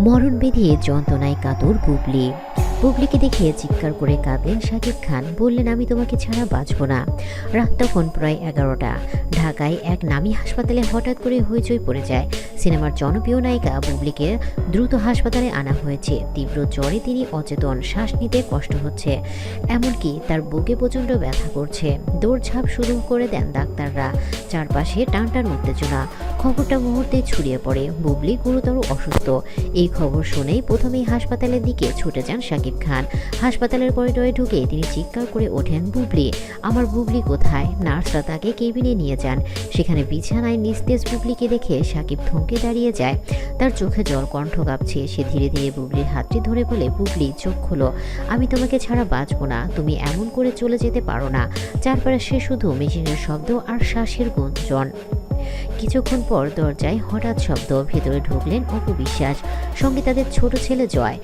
মরণ বেঁধে যন্ত্রণায় কাতর বুবলি। বুবলিকে দেখে চিৎকার করে কাঁদলেন শাকিব খান। বললেন, আমি তোমাকে ছাড়া বাঁচব না। রাত তখন প্রায় এগারোটা। ঢাকায় এক নামী হাসপাতালে হঠাৎ করে হইচই পড়ে যায়। সিনেমার জনপ্রিয় নায়িকা বুবলিকে দ্রুত হাসপাতালে আনা হয়েছে। তীব্র জ্বরে তিনি অচেতন, শ্বাস নিতে কষ্ট হচ্ছে। এমনকি তার বুকে প্রচণ্ড ব্যথা করছে। দৌড়ঝাঁপ শুরু করে দেন ডাক্তাররা। চারপাশে টানটান উত্তেজনা। খবরটা মুহূর্তে ছড়িয়ে পড়ে। বুবলি গুরুতর অসুস্থ। এই খবর শুনেই প্রথমেই হাসপাতালের দিকে ছুটে যান শাকিব খান। হাসপাতালের করিডোরে ঢুকে তিনি চিৎকার করে ওঠেন বুবলি। আমার বুবলি কোথায়? নার্সরা তাকে কেবিনে নিয়ে যান। সেখানে বিছানায় নিস্তেজ বুবলিকে দেখে শাকিব থমকে দাঁড়িয়ে যায়। তার চোখে জল কণ্ঠ কাঁপছে। সে ধীরে ধীরে বুবলির হাতটি ধরে বলে, বুবলি, চোখ খোলো। আমি তোমাকে ছাড়া বাঁচবো না। তুমি এমন করে চলে যেতে পারো না। চারপাশে শুধু মেশিনের শব্দ আর শ্বাসের গুঞ্জন। কিছুক্ষণ পর দরজায় হঠাৎ শব্দ, ভেতরে ঢুকলেন অপু বিশ্বাস। সঙ্গে তাদের ছোট ছেলে জয়।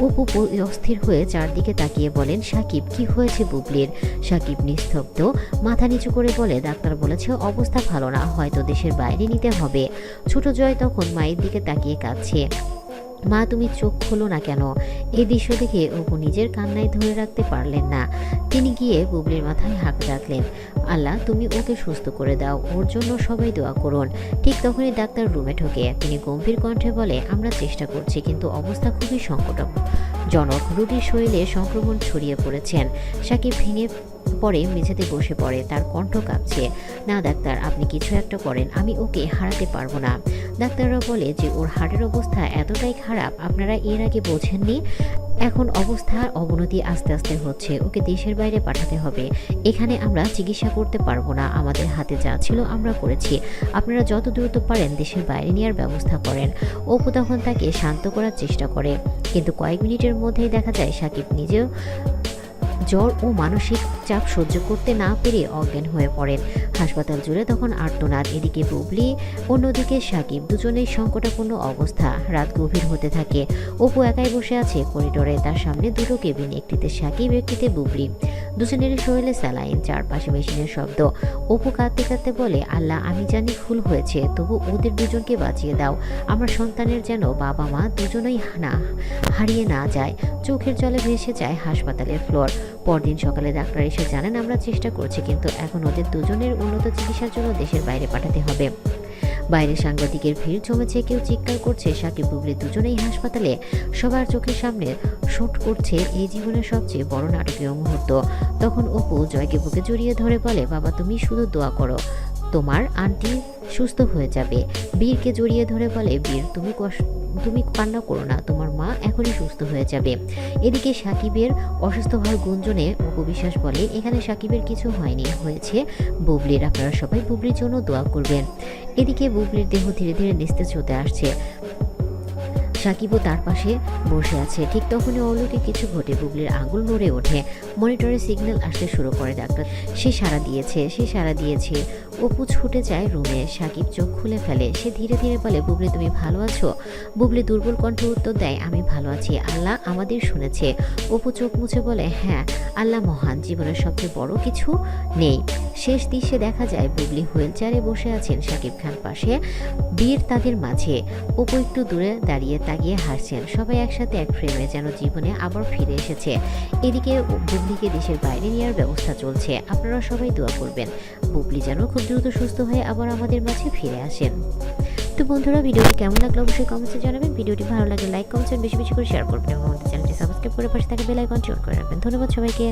অপু অস্থির হয়ে চারদিকে তাকিয়ে বলেন, সাকিব, কি হয়েছে বুবলির? সাকিব নিস্তব্ধ। মাথা নিচু করে বলে, ডাক্তার বলেছে অবস্থা ভালো না, হয়তো দেশের বাইরে নিতে হবে। ছোট জয় তখন মায়ের দিকে তাকিয়ে কাঁদছে। মা, তুমি চোখ খোলো না কেন? এই দৃশ্য দেখে অপু নিজের কান্নায় ধরে রাখতে পারলেন না। তিনি গিয়ে বুবলির মাথায় হাত রাখলেন, আল্লাহ, তুমি ওকে সুস্থ করে দাও, ওর জন্য সবাই দোয়া করুন। ঠিক তখনই ডাক্তার রুমে ঢোকে। তিনি গম্ভীর কণ্ঠে বলে, আমরা চেষ্টা করছি, কিন্তু অবস্থা খুবই সংকটজনক রোগীর শরীরে সংক্রমণ ছড়িয়ে পড়েছেন। সাকিব ভেঙে পরে মেঝেতে বসে পড়ে, তার কণ্ঠ কাঁপছে। না, ডাক্তার, আপনি কিছু একটা করেন, আমি ওকে হারাতে পারব না। ডাক্তাররা বলে যে, ওর হার্টের অবস্থা এতটাই খারাপ, আপনারা এর আগে বোঝেননি? এখন অবস্থার অবনতি আস্তে আস্তে হচ্ছে, ওকে দেশের বাইরে পাঠাতে হবে। এখানে আমরা চিকিৎসা করতে পারব না, আমাদের হাতে যা ছিল আমরা করেছি। আপনারা যত দ্রুত পারেন দেশের বাইরে নেওয়ার ব্যবস্থা করেন। অপু তখন তাকে শান্ত করার চেষ্টা করে। কিন্তু কয়েক মিনিটের মধ্যেই দেখা যায়, সাকিব নিজেও জ্বর ও মানসিক চাপ সহ্য করতে না পেরে অজ্ঞান হয়ে পড়েন। হাসপাতাল জুড়ে তখন আর্তনাদ। এদিকে বুবলি, অন্যদিকে সাকিব দুজনেই সংকটাপূর্ণ অবস্থা। রাত গভীর হতে থাকে। অপু একাই বসে আছে করিডোরে। তার সামনে দুটো কেবিন, একটিতে সাকিব, একটিতে বুবলি। দুজনেরই শরীরে স্যালাইন, চারপাশে মেশিনের শব্দ, অপু কাঁদতে কাঁদতে বলে, আল্লাহ, আমি জানি ভুল হয়েছে, তবু ওদের দুজনকে বাঁচিয়ে দাও। আমার সন্তানের যেন বাবা মা দুজনেই না, হারিয়ে না যায়, চোখের জলে ভেসে যায় হাসপাতালের ফ্লোর। পরদিন সকালে ডাক্তার এসে জানেন, আমরা চেষ্টা করছি, কিন্তু এখন ওদের দুজনের উন্নত চিকিৎসার জন্য দেশের বাইরে পাঠাতে হবে। বাইরে সাংবাদিকের ভিড় জমেছে, কেউ চিৎকার করছে, সাকিব বুবলি দুজনেই হাসপাতালে। সবার চোখের সামনে শুট করছে এই জীবনের সবচেয়ে বড় নাটকীয় মুহূর্ত। তখন অপু জয়কে বুকে জড়িয়ে ধরে বলে, বাবা, তুমি শুধু দোয়া করো। তোমার আন্টি সুস্থ হয়ে যাবে। বীরকে জড়িয়ে ধরে বলে, বীর, তুমি তুমি কান্না করো না, তোমার মা এখনই সুস্থ হয়ে যাবে। এদিকে সাকিবের অসুস্থ হওয়ার গুঞ্জনে অপু বিশ্বাস বলে, এখানে সাকিবের কিছু হয়নি, হয়েছে। বুবলির আপনারা সবাই বুবলির জন্য দোয়া করবেন। এদিকে বুবলির দেহ ধীরে ধীরে নিস্তেজ হতে আসছে। সাকিবও তার পাশে বসে আছে। ঠিক তখনই অলৌকিক কিছু ঘটে, বুবলির আঙুল নড়ে ওঠে। মনিটরে সিগন্যাল আসতে শুরু করে ডাক্তার। সে সাড়া দিয়েছে, সে সাড়া দিয়েছে। অপু ছুটে যায় রুমে। সাকিব চোখ খুলে ফেলে। সে ধীরে ধীরে বলে, বুবলি, তুমি ভালো আছো? বুবলি দুর্বল কণ্ঠে উত্তর দেয়, আমি ভালো আছি। আল্লাহ আমাদের শুনেছে। অপু চোখ মুছে বলে হ্যাঁ আল্লাহ মহান, জীবনের সবচেয়ে বড় কিছু নেই। শেষ দৃশ্যে দেখা যায়, বুবলি হুইল চেয়ারে বসে আছেন সাকিব খান পাশে। বীর তাদের মাঝে। অপু একটু দূরে দাঁড়িয়ে তাকিয়ে হাসছেন। সবাই একসাথে এক ফ্রেমে যেন জীবনে আবার ফিরে এসেছে। এদিকে বুবলিকে দেশের বাইরে নেওয়ার ব্যবস্থা চলছে। আপনারা সবাই দোয়া করবেন। বুবলি যেন খুব দ্রুত সুস্থ হয়ে আবার আমাদের মাঝে ফিরে আসেন। তো বন্ধুরা, ভিডিওটি কেমন লাগল অবশ্যই কমেন্টে জানাবেন। ভিডিওটি ভালো লাগলে লাইক কমেন্ট বেশি বেশি করে শেয়ার করবেন এবং আমাদের চ্যানেলটি সাবস্ক্রাইব করে পাশে থাকা বেল আইকনটি অন করে রাখবেন। ধন্যবাদ সবাইকে।